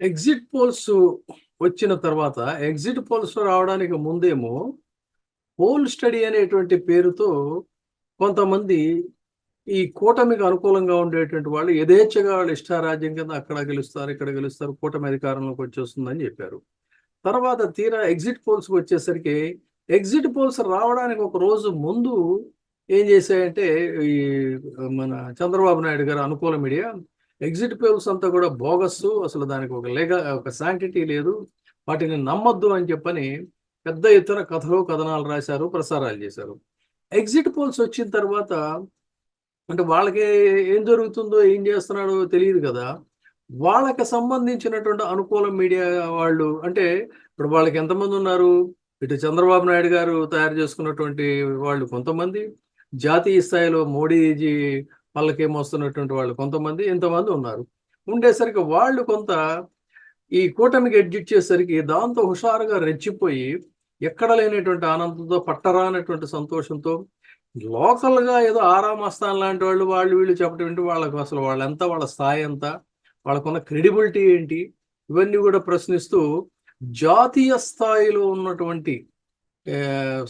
Exit polls వచ్చిన తర్వాత exit polls రావడానికి ముందేమో పోల్ స్టడీ అనేటువంటి పేరుతో కొంతమంది ఈ కూటమికి అనుకూలంగా ఉండేటువంటి వాళ్ళు యథేచ్ఛగా వాళ్ళు ఇష్టారాజ్యం కింద అక్కడ గెలుస్తారు ఇక్కడ గెలుస్తారు కూటమి అధికారంలోకి వచ్చేస్తుందని చెప్పారు. తర్వాత తీరా ఎగ్జిట్ పోల్స్కి వచ్చేసరికి ఎగ్జిట్ పోల్స్ రావడానికి ఒక రోజు ముందు ఏం చేశాయంటే ఈ మన చంద్రబాబు నాయుడు గారు అనుకూల మీడియా ఎగ్జిట్ పోల్స్ అంతా కూడా బోగస్సు అసలు దానికి ఒక లేగ ఒక శాంటిటీ లేదు. వాటిని నమ్మొద్దు అని చెప్పని పెద్ద ఎత్తున కథలు కథనాలు రాశారు ప్రసారాలు చేశారు. ఎగ్జిట్ పోల్స్ వచ్చిన తర్వాత అంటే వాళ్ళకి ఏం జరుగుతుందో ఏం చేస్తున్నాడో తెలియదు కదా. వాళ్ళకి సంబంధించినటువంటి అనుకూల మీడియా వాళ్ళు అంటే ఇప్పుడు వాళ్ళకి ఎంతమంది ఉన్నారు? ఇటు చంద్రబాబు నాయుడు గారు తయారు చేసుకున్నటువంటి వాళ్ళు కొంతమంది. జాతీయ స్థాయిలో మోడీజీ పళ్ళకేమొస్తున్నటువంటి వాళ్ళు కొంతమంది ఇంతమంది ఉన్నారు. ఉండేసరికి వాళ్ళు కొంత ఈ కూటమికి ఎడ్జిట్ చేసేసరికి దాంతో హుషారుగా రెచ్చిపోయి ఎక్కడ లేనటువంటి ఆనందంతో పట్టరానటువంటి సంతోషంతో లోకల్గా ఏదో ఆరామస్థానం లాంటి వాళ్ళు వాళ్ళు వీళ్ళు చెప్పడం ఏంటి? వాళ్ళకు అసలు వాళ్ళెంత వాళ్ళ స్థాయి ఎంత వాళ్ళకున్న క్రెడిబిలిటీ ఏంటి? ఇవన్నీ కూడా ప్రశ్నిస్తూ జాతీయ స్థాయిలో ఉన్నటువంటి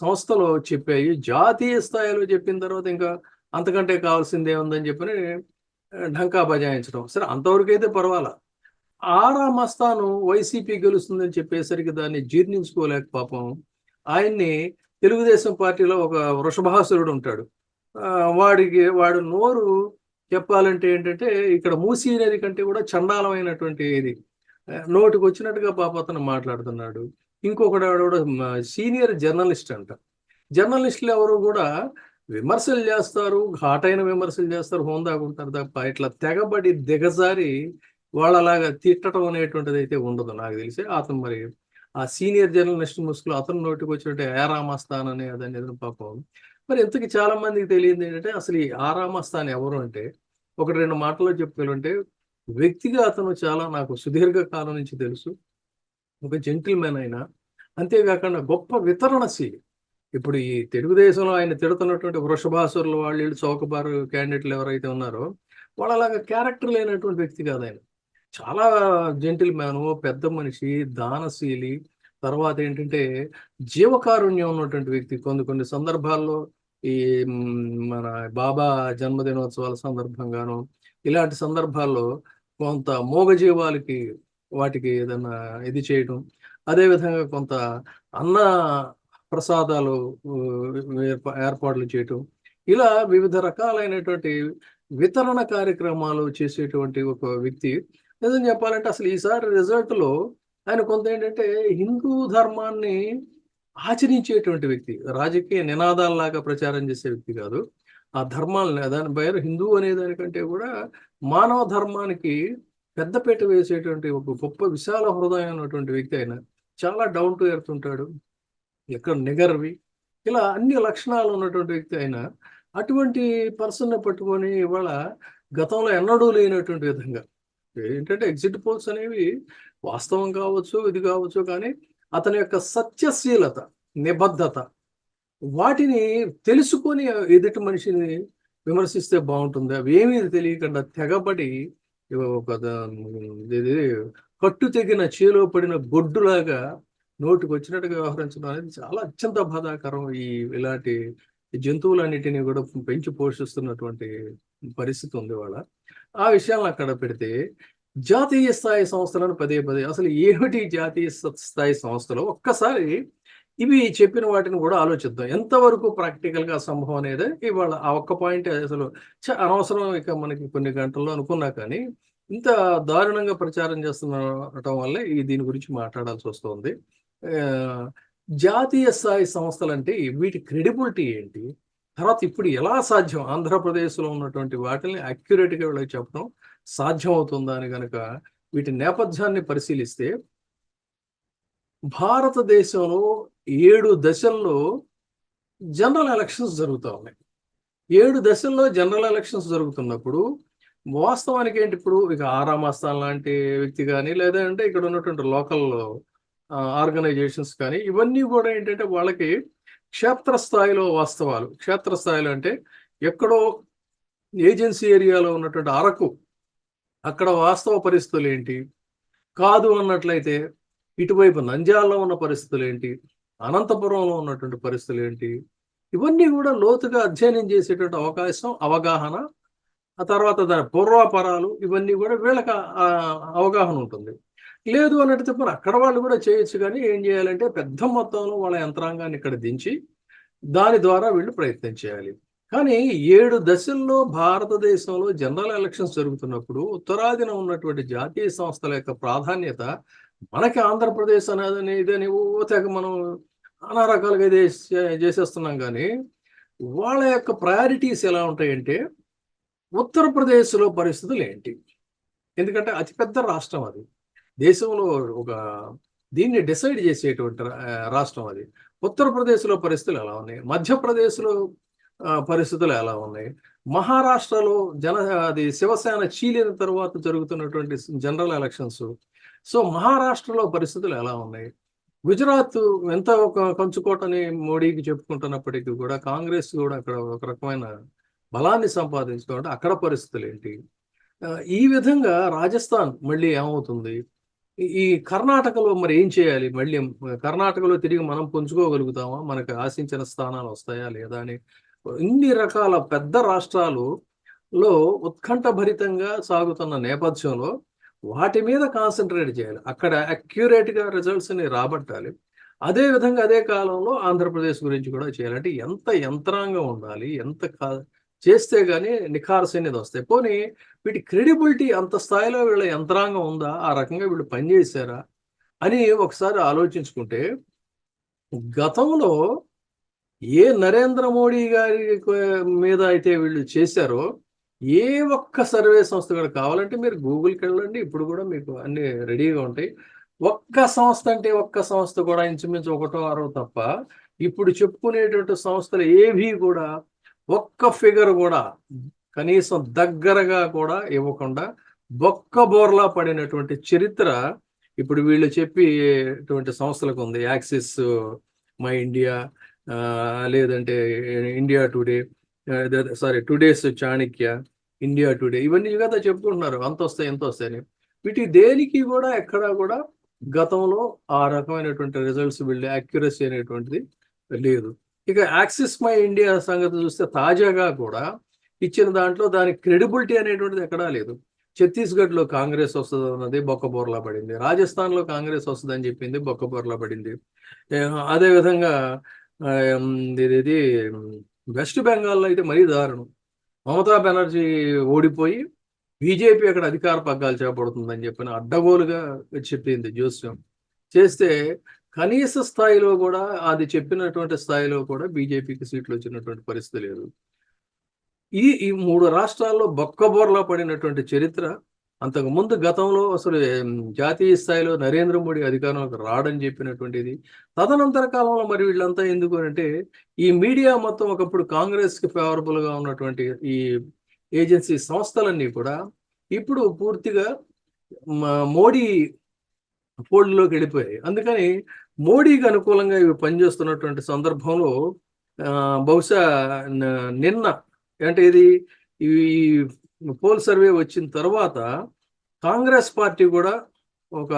సంస్థలు చెప్పాయి. జాతీయ స్థాయిలో చెప్పిన తర్వాత ఇంకా అంతకంటే కావాల్సిందే ఉందని చెప్పని ఢంకా బజాయించడం. సరే అంతవరకైతే పర్వాలా? ఆరా మస్తాను వైసీపీ గెలుస్తుందని చెప్పేసరికి దాన్ని జీర్ణించుకోలేక పాపం ఆయన్ని తెలుగుదేశం పార్టీలో ఒక వృషభాసురుడు ఉంటాడు. వాడికి వాడు నోరు చెప్పాలంటే ఏంటంటే ఇక్కడ మూసి నది కంటే కూడా చండాలమైనటువంటి ఇది. నోటికి వచ్చినట్టుగా పాప అతను మాట్లాడుతున్నాడు. ఇంకొకటి కూడా సీనియర్ జర్నలిస్ట్ అంట. జర్నలిస్టులు ఎవరు కూడా విమర్శలు చేస్తారు ఘాటైన విమర్శలు చేస్తారు హోందాకుంటారు తప్ప ఇట్లా తెగబడి దిగజారి వాళ్ళలాగా తిట్టడం అనేటువంటిది అయితే ఉండదు. నాకు తెలిసి అతను మరి ఆ సీనియర్ జర్నలిస్ట్ ముసుగులు అతను నోటికి వచ్చినట్టు ఆరామస్థాన్ అనే అదని పాపం. మరి ఎందుకు చాలా మందికి తెలియదు ఏంటంటే అసలు ఈ ఆరామస్థాన్ ఎవరు అంటే ఒకటి రెండు మాటల్లో చెప్పుకోవాలంటే వ్యక్తిగా అతను చాలా నాకు సుదీర్ఘ కాలం నుంచి తెలుసు. ఒక జెంటిల్మెన్ అయినా అంతేకాకుండా గొప్ప వితరణశీలి ఇప్పుడు ఈ తెలుగుదేశంలో ఆయన తిడుతున్నటువంటి వృషభాసురులు వాళ్ళు వీళ్ళు చౌకబారు క్యాండిడేట్లు ఎవరైతే ఉన్నారో వాళ్ళలాగా క్యారెక్టర్ లేనటువంటి వ్యక్తి కాదు ఆయన. చాలా జెంటిల్ మ్యాను పెద్ద మనిషి దానశీలి తర్వాత ఏంటంటే జీవకారుణ్యం ఉన్నటువంటి వ్యక్తి. కొన్ని కొన్ని సందర్భాల్లో ఈ మన బాబా జన్మదినోత్సవాల సందర్భంగాను ఇలాంటి సందర్భాల్లో కొంత మూగజీవాలకి వాటికి ఏదన్నా ఇది చేయడం అదేవిధంగా కొంత అన్న ప్రసాదాలు ఏర్పాట్లు చేయటం. ఇలా వివిధ రకాలైనటువంటి వితరణ కార్యక్రమాలు చేసేటువంటి ఒక వ్యక్తి. నిజం చెప్పాలంటే అసలు ఈసారి రిజల్ట్లో ఆయన కొంత ఏంటంటే హిందూ ధర్మాన్ని ఆచరించేటువంటి వ్యక్తి. రాజకీయ నినాదాల్లాగా ప్రచారం చేసే వ్యక్తి కాదు. ఆ ధర్మాలని దాని పేరు హిందూ అనే దానికంటే కూడా మానవ ధర్మానికి పెద్దపీట వేసేటువంటి ఒక గొప్ప విశాల హృదయం ఉన్నటువంటి వ్యక్తి ఆయన. చాలా డౌన్ టు ఎర్త్ ఉంటాడు. ఎక్కడ నిగర్వి. ఇలా అన్ని లక్షణాలు ఉన్నటువంటి వ్యక్తి అయినా అటువంటి పర్సన్ పట్టుకొని ఇవాళ గతంలో ఎన్నడూ లేనటువంటి విధంగా. ఏంటంటే ఎగ్జిట్ పోల్స్ అనేవి వాస్తవం కావచ్చు ఇది కావచ్చు కానీ అతని యొక్క సత్యశీలత నిబద్ధత వాటిని తెలుసుకొని ఎదుటి మనిషిని విమర్శిస్తే బాగుంటుంది. అవి ఏమీ తెలియకుండా తెగబడి ఒక కట్టు తెగిన చేలో పడిన గొడ్డులాగా నోటికి వచ్చినట్టుగా వ్యవహరించడం అనేది చాలా అత్యంత బాధాకరం ఈ ఇలాంటి జంతువులన్నిటినీ కూడా పెంచి పోషిస్తున్నటువంటి పరిస్థితి ఉంది వాళ్ళ. ఆ విషయాలను అక్కడ పెడితే జాతీయ స్థాయి సంస్థలను పదే పదే అసలు ఏమిటి జాతీయ స్థాయి సంస్థలు? ఒక్కసారి ఇవి చెప్పిన వాటిని కూడా ఆలోచిద్దాం. ఎంతవరకు ప్రాక్టికల్గా సంభవం అనేది ఇవాళ ఆ ఒక్క పాయింట్ అసలు అనవసరం ఇక మనకి కొన్ని గంటల్లో అనుకున్నా కానీ ఇంత దారుణంగా ప్రచారం చేస్తున్న వల్ల ఈ దీని గురించి మాట్లాడాల్సి వస్తుంది. జాతీయ స్థాయి సంస్థలు అంటే వీటి క్రెడిబిలిటీ ఏంటి? తర్వాత ఇప్పుడు ఎలా సాధ్యం? ఆంధ్రప్రదేశ్లో ఉన్నటువంటి వాటిని అక్యురేట్గా వీళ్ళకి చెప్పడం సాధ్యం అవుతుందా అని కనుక వీటి నేపథ్యాన్ని పరిశీలిస్తే భారతదేశంలో ఏడు దశల్లో జనరల్ ఎలక్షన్స్ జరుగుతూ ఉన్నాయి. ఏడు దశల్లో జనరల్ ఎలక్షన్స్ జరుగుతున్నప్పుడు వాస్తవానికి ఏంటి ఇప్పుడు? ఇక ఆరామాస్థాన్ లాంటి వ్యక్తి కానీ లేదంటే ఇక్కడ ఉన్నటువంటి లోకల్ ఆర్గనైజేషన్స్ కానీ ఇవన్నీ కూడా ఏంటంటే వాళ్ళకి క్షేత్రస్థాయిలో వాస్తవాలు. క్షేత్రస్థాయిలో అంటే ఎక్కడో ఏజెన్సీ ఏరియాలో ఉన్నటువంటి అరకు అక్కడ వాస్తవ పరిస్థితులు ఏంటి? కాదు అన్నట్లయితే ఇటువైపు నంజాల్లో ఉన్న పరిస్థితులు ఏంటి? అనంతపురంలో ఉన్నటువంటి పరిస్థితులు ఏంటి? ఇవన్నీ కూడా లోతుగా అధ్యయనం చేసేటువంటి అవకాశం అవగాహన ఆ తర్వాత దాని పూర్వాపరాలు ఇవన్నీ కూడా వీళ్ళకి అవగాహన ఉంటుంది. లేదు అన్నట్టు మరి అక్కడ వాళ్ళు కూడా చేయొచ్చు కానీ ఏం చేయాలంటే పెద్ద మొత్తంలో వాళ్ళ యంత్రాంగాన్ని ఇక్కడ దించి దాని ద్వారా వీళ్ళు ప్రయత్నం చేయాలి. కానీ ఏడు దశల్లో భారతదేశంలో జనరల్ ఎలక్షన్స్ జరుగుతున్నప్పుడు ఉత్తరాదిన ఉన్నటువంటి జాతీయ సంస్థల యొక్క ప్రాధాన్యత మనకి ఆంధ్రప్రదేశ్ అనేది ఇదని తెగ మనం నానా రకాలుగా చేసేస్తున్నాం కానీ వాళ్ళ యొక్క ప్రయారిటీస్ ఎలా ఉంటాయంటే ఉత్తరప్రదేశ్లో పరిస్థితులు ఏంటి? ఎందుకంటే అతిపెద్ద రాష్ట్రం అది. దేశంలో ఒక దీన్ని డిసైడ్ చేసేటువంటి రాష్ట్రం అది. ఉత్తరప్రదేశ్లో పరిస్థితులు ఎలా ఉన్నాయి? మధ్యప్రదేశ్లో పరిస్థితులు ఎలా ఉన్నాయి? మహారాష్ట్రలో జన అది శివసేన చీలిన తర్వాత జరుగుతున్నటువంటి జనరల్ ఎలక్షన్స్. సో మహారాష్ట్రలో పరిస్థితులు ఎలా ఉన్నాయి? గుజరాత్ ఎంత ఒక కంచుకోటని మోడీకి చెప్పుకుంటున్నప్పటికీ కూడా కాంగ్రెస్ కూడా అక్కడ ఒక రకమైన బలాన్ని సంపాదించుకోవడం అక్కడ పరిస్థితులు ఏంటి? ఈ విధంగా రాజస్థాన్ మళ్ళీ ఏమవుతుంది? ఈ- కర్ణాటకలో మరి ఏం చేయాలి? మళ్ళీ కర్ణాటకలో తిరిగి మనం పుంజుకోగలుగుతామా? మనకు ఆశించిన స్థానాలు వస్తాయా లేదా అని. ఇన్ని రకాల పెద్ద రాష్ట్రాలు లో ఉత్కంఠభరితంగా సాగుతున్న నేపథ్యంలో వాటి మీద కాన్సన్ట్రేట్ చేయాలి. అక్కడ అక్యురేట్గా రిజల్ట్స్ని రిజల్ట్స్ని రాబట్టాలి. అదే విధంగా అదే కాలంలో ఆంధ్రప్రదేశ్ గురించి కూడా చేయాలి. అంటే ఎంత యంత్రాంగం ఉండాలి? ఎంత కా- చేస్తే కానీ నిఖార్స్ అనేది వస్తాయి. పోనీ వీటి క్రెడిబిలిటీ అంత స్థాయిలో వీళ్ళ యంత్రాంగం ఉందా? ఆ రకంగా వీళ్ళు పనిచేశారా? అని ఒకసారి ఆలోచించుకుంటే గతంలో ఏ నరేంద్ర మోడీ గారి మీద అయితే వీళ్ళు చేశారో ఏ ఒక్క సర్వే సంస్థ కూడా కావాలంటే మీరు గూగుల్కి వెళ్ళండి. ఇప్పుడు కూడా మీకు అన్ని రెడీగా ఉంటాయి. ఒక్క సంస్థ అంటే ఒక్క సంస్థ కూడా ఇంచుమించు ఒకటో ఆరో తప్ప ఇప్పుడు చెప్పుకునేటువంటి సంస్థలు ఏవి కూడా ఒక్క ఫిగర్ కూడా కనీసం దగ్గరగా కూడా ఇవ్వకుండా బొక్క బోర్లా పడినటువంటి చరిత్ర ఇప్పుడు వీళ్ళు చెప్పేటువంటి సంస్థలకు ఉంది. యాక్సిస్ మై ఇండియా లేదంటే India Today sorry Today's Chanakya India Today ఇవన్నీ కదా చెప్పుకుంటున్నారు. అంత వస్తాయి ఎంత వస్తాయని వీటి దేనికి కూడా ఎక్కడా కూడా గతంలో ఆ రకమైనటువంటి రిజల్ట్స్ వీళ్ళు యాక్యురసీ అనేటువంటిది లేదు. ఇక యాక్సిస్ మై ఇండియా సంగతి చూస్తే తాజాగా కూడా ఇచ్చిన దాంట్లో దాని క్రెడిబిలిటీ అనేటువంటిది ఎక్కడా లేదు. ఛత్తీస్గఢ్లో కాంగ్రెస్ వస్తుంది అన్నది బొక్కబోర్లా పడింది. రాజస్థాన్లో కాంగ్రెస్ వస్తుందని చెప్పింది బొక్కబోర్లా పడింది. అదేవిధంగా అదే విధంగా ఇది ఇది, వెస్ట్ బెంగాల్లో అయితే మరీ దారుణం. మమతా బెనర్జీ ఓడిపోయి బీజేపీ అక్కడ అధికార పగ్గాలు చేపడుతుందని చెప్పిన అడ్డగోలుగా చెప్పింది జోస్యం చేస్తే కనీస స్థాయిలో కూడా అది చెప్పినటువంటి స్థాయిలో కూడా బీజేపీకి సీట్లు వచ్చినటువంటి పరిస్థితి లేదు. ఈ ఈ మూడు రాష్ట్రాల్లో బొక్కబోర్లా పడినటువంటి చరిత్ర అంతకు ముందు గతంలో అసలు జాతీయ స్థాయిలో నరేంద్ర మోడీ అధికారంలోకి రావడం చెప్పినటువంటిది. తదనంతర కాలంలో మరి వీళ్ళంతా ఎందుకు అంటే ఈ మీడియా మొత్తం ఒకప్పుడు కాంగ్రెస్కి గా ఉన్నటువంటి ఈ ఏజెన్సీ సంస్థలన్నీ కూడా ఇప్పుడు పూర్తిగా మ- మోడీ ఫోల్డ్లోకి వెళ్ళిపోయాయి. అందుకని మోడీకి అనుకూలంగా ఇవి పనిచేస్తున్నటువంటి సందర్భంలో బహుశా నిన్న అంటే ఇది ఈ పోల్ సర్వే వచ్చిన తర్వాత కాంగ్రెస్ పార్టీ కూడా ఒక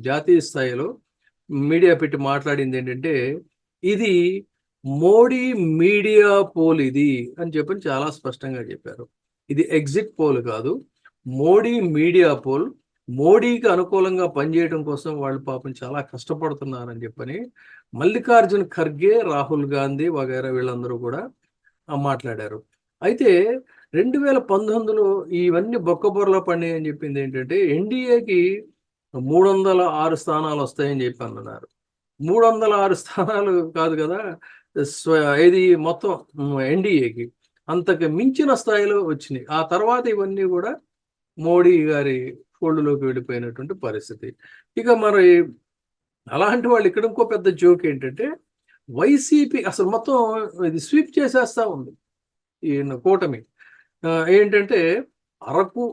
జాతీయ స్థాయిలో మీడియా పెట్టి మాట్లాడింది ఏంటంటే ఇది మోడీ మీడియా పోల్ ఇది అని చెప్పని చాలా స్పష్టంగా చెప్పారు. ఇది ఎగ్జిట్ పోల్ కాదు మోడీ మీడియా పోల్ మోడీకి అనుకూలంగా పనిచేయడం కోసం వాళ్ళు పాపం చాలా కష్టపడుతున్నారని చెప్పని మల్లికార్జున్ ఖర్గే రాహుల్ గాంధీ వగైరా వీళ్ళందరూ కూడా మాట్లాడారు. అయితే రెండు వేల పంతొమ్మిదిలో ఇవన్నీ బొక్కబొరలో పడినాయి అని చెప్పింది ఏంటంటే ఎన్డీఏకి మూడు వందల ఆరు స్థానాలు వస్తాయని చెప్పి అన్నారు. మూడు వందల ఆరు స్థానాలు కాదు కదా స్వ- ఇది మొత్తం ఎన్డీఏకి. అంతకు మించిన స్థాయిలో వచ్చినాయి. ఆ తర్వాత ఇవన్నీ కూడా మోడీ గారి ఫోల్డ్లోకి వెళ్ళిపోయినటువంటి పరిస్థితి. ఇక మరి అలాంటి వాళ్ళు ఇక్కడ ఇంకో పెద్ద జోక్ ఏంటంటే వైసీపీ అసలు మొత్తం ఇది స్వీప్ చేసేస్తా ఉంది ఈ కూటమి. ఏంటంటే అరకు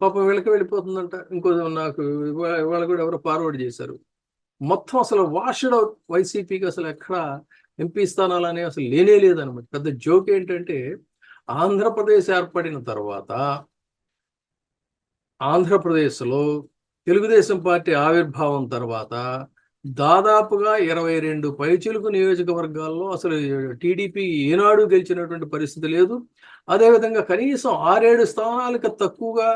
పాపం వీళ్ళకి వెళ్ళిపోతుందంట. ఇంకో నాకు ఇవాళ కూడా ఎవరో ఫార్వర్డ్ చేశారు. మొత్తం అసలు వాష్డ్ అవుట్ వైసీపీకి అసలు ఎక్కడ ఎంపీ స్థానాలు అనేవి అసలు లేనే లేదనమాట పెద్ద జోక్ ఏంటంటే ఆంధ్రప్రదేశ్ ఏర్పడిన తర్వాత ఆంధ్రప్రదేశ్లో తెలుగుదేశం పార్టీ ఆవిర్భావం తర్వాత దాదాపుగా ఇరవై రెండు పైచిలుకు నియోజకవర్గాల్లో అసలు టీడీపీ ఏనాడు గెలిచినటువంటి పరిస్థితి లేదు. అదేవిధంగా కనీసం ఆరేడు స్థానాలకు తక్కువగా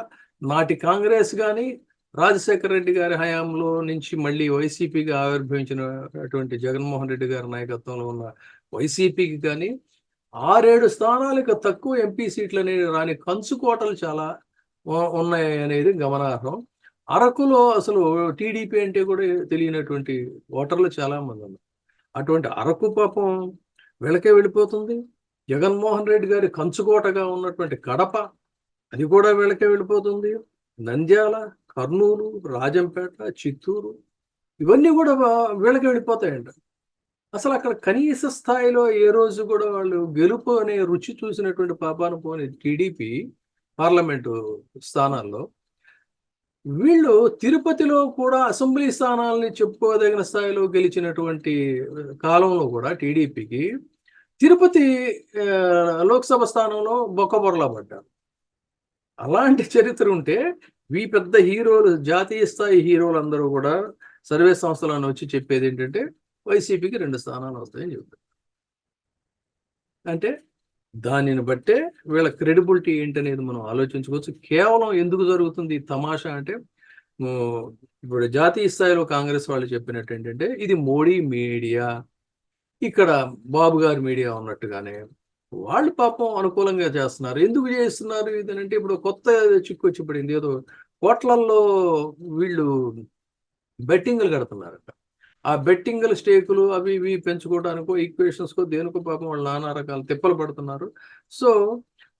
నాటి కాంగ్రెస్ కానీ రాజశేఖర రెడ్డి గారి హయాంలో నుంచి మళ్ళీ వైసీపీగా ఆవిర్భవించినటువంటి జగన్మోహన్ రెడ్డి గారి నాయకత్వంలో ఉన్న వైసీపీకి కానీ ఆరేడు స్థానాలకు తక్కువ ఎంపీ సీట్లు అనేవి రాని కంచుకోటలు చాలా ఉన్నాయి అనేది గమనార్హం. అరకులో అసలు టీడీపీ అంటే కూడా తెలియనటువంటి ఓటర్లు చాలా మంది ఉన్నారు. అటువంటి అరకు పాపం వెళకే వెళ్ళిపోతుంది. జగన్మోహన్ రెడ్డి గారి కంచుకోటగా ఉన్నటువంటి కడప అది కూడా వీళ్ళకే వెళ్ళిపోతుంది. నంద్యాల కర్నూలు రాజంపేట చిత్తూరు ఇవన్నీ కూడా వీళ్ళకి వెళ్ళిపోతాయంట. అసలు అక్కడ కనీస స్థాయిలో ఏ రోజు కూడా వాళ్ళు గెలుపు అనే రుచి చూసినటువంటి పాపాను పోని టీడీపీ పార్లమెంటు స్థానాల్లో వీళ్ళు తిరుపతిలో కూడా అసెంబ్లీ స్థానాలని చెప్పుకోదగిన స్థాయిలో గెలిచినటువంటి కాలంలో కూడా టీడీపీకి తిరుపతి లోక్సభ స్థానంలో బొక్కబొరలా పడ్డారు. అలాంటి చరిత్ర ఉంటే ఈ పెద్ద హీరోలు జాతీయ స్థాయి హీరోలు అందరూ కూడా సర్వే సంస్థలను వచ్చి చెప్పేది ఏంటంటే వైసీపీకి రెండు స్థానాలు వస్తాయని చెప్తారు అంటే దానిని బట్టే వీళ్ళ క్రెడిబిలిటీ ఏంటనేది మనం ఆలోచించుకోవచ్చు. కేవలం ఎందుకు జరుగుతుంది ఈ తమాషా అంటే ఇప్పుడు జాతీయ స్థాయిలో కాంగ్రెస్ వాళ్ళు చెప్పినట్టు ఏంటంటే ఇది మోడీ మీడియా ఇక్కడ బాబు గారి మీడియా ఉన్నట్టుగానే వాళ్ళు పాపం అనుకూలంగా చేస్తున్నారు. ఎందుకు చేస్తున్నారు ఇదనంటే ఇప్పుడు కొత్త చిక్కు వచ్చి పడింది. ఏదో కోట్లల్లో వీళ్ళు బెట్టింగ్లు కడుతున్నారట. ఆ బెట్టింగ్ల స్టేకులు అవి ఇవి పెంచుకోవడానికో ఈక్వేషన్స్కో దేనికో పాపం వాళ్ళు నానా రకాల తిప్పలు పడుతున్నారు. సో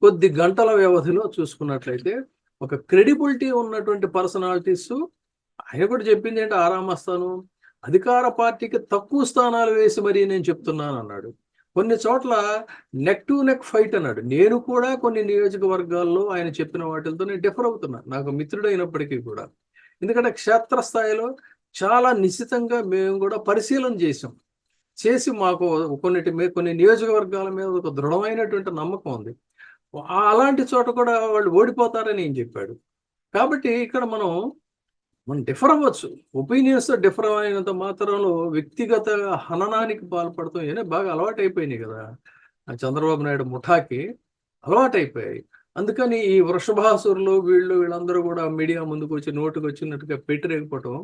కొద్ది గంటల వ్యవధిలో చూసుకున్నట్లయితే ఒక క్రెడిబిలిటీ ఉన్నటువంటి పర్సనాలిటీస్ ఆయన కూడా చెప్పింది ఏంటి ఆరామస్తాను అధికార పార్టీకి తక్కువ స్థానాలు వేసి మరీ నేను చెప్తున్నాను అన్నాడు. కొన్ని చోట్ల నెక్ టు నెక్ ఫైట్ అన్నాడు. నేను కూడా కొన్ని నియోజకవర్గాల్లో ఆయన చెప్పిన వాటితో నేను డిఫర్ అవుతున్నా నాకు మిత్రుడైనప్పటికీ కూడా. ఎందుకంటే క్షేత్రస్థాయిలో చాలా నిశ్చితంగా మేము కూడా పరిశీలన చేసాం చేసి మాకు కొన్నిటి మీద కొన్ని నియోజకవర్గాల మీద ఒక దృఢమైనటువంటి నమ్మకం ఉంది. అలాంటి చోట కూడా వాళ్ళు ఓడిపోతారని ఏం చెప్పాడు. కాబట్టి ఇక్కడ మనం మనం డిఫర్ అవ్వచ్చు. ఒపీనియన్స్ డిఫర్ అయినంత మాత్రంలో వ్యక్తిగత హననానికి పాల్పడతాం ఇవన్నీ బాగా అలవాటు అయిపోయినాయి కదా. ఆ చంద్రబాబు నాయుడు ముఠాకి అలవాటు అయిపోయాయి అందుకని ఈ వృషభాసురులు వీళ్ళు వీళ్ళందరూ కూడా మీడియా ముందుకు వచ్చి నోటుకు వచ్చినట్టుగా పెట్టిరేకపోవటం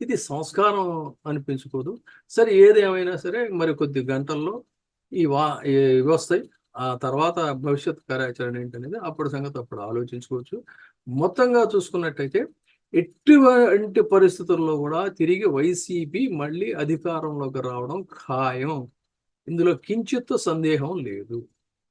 ఇది సంస్కారం అనిపించుకోదు సరే ఏది ఏమైనా సరే మరి కొద్ది గంటల్లో ఈ వా ఇవి వస్తాయి. ఆ తర్వాత భవిష్యత్ కార్యాచరణ ఏంటనేది అప్పుడు సంగతి అప్పుడు ఆలోచించుకోవచ్చు. మొత్తంగా చూసుకున్నట్టయితే ఎటువంటి పరిస్థితుల్లో కూడా తిరిగి వైసీపీ మళ్ళీ అధికారంలోకి రావడం ఖాయం. ఇందులో కించిత్ సందేహం లేదు.